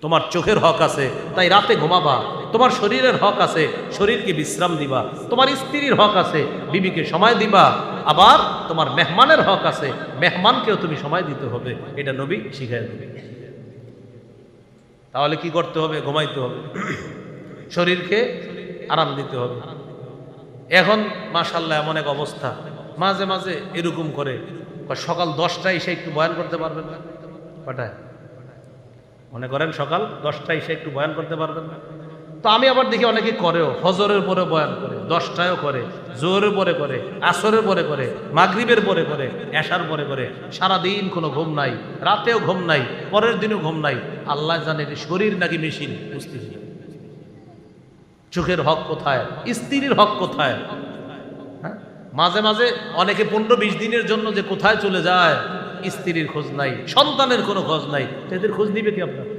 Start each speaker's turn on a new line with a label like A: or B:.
A: তোমার চোখের হক আছে, তাই রাতে ঘুমাবা। তোমার শরীরের হক আছে, শরীরকে বিশ্রাম দিবা। তোমার স্ত্রীর হক আছে, বিবিকে সময় দিবা। আবার তোমার মেহমানের হক আছে, মেহমানকেও তুমি সময় দিতে হবে। এটা নবী শিখাই দেবে। তাহলে কি করতে হবে? ঘুমাইতে হবে। শরীরকে আরাম দিতে হবে। এখন মাশাল্লাহ এমন এক অবস্থা। মাঝে মাঝে এরকম করে। সকাল দশটায় এসে একটু বয়ান করতে পারবেন না? কটায় মনে করেন সকাল দশটায় এসে একটু বয়ান করতে পারবেন না? তো আমি আবার দেখি অনেকে করেও, হজরের পরে বয়ান করে, দশটায়ও করে জোরের পরে করে, আসরের পরে করে, মাগরিবের পরে করে, এশার পরে করে। সারাদিন কোনো ঘুম নাই, রাতেও ঘুম নাই, পরের দিনও ঘুম নাই। আল্লাহ জানে শরীর নাকি মেশিন, বুঝতেছি না। চোখের হক কোথায়? স্ত্রীর হক কোথায়? হ্যাঁ? মাঝে মাঝে অনেকে পনেরো বিশ দিনের জন্য যে কোথায় চলে যায় স্ত্রীর খোঁজ নাই সন্তানের কোনো খোঁজ নাই। এদের খোঁজ নিবে কি আপনার?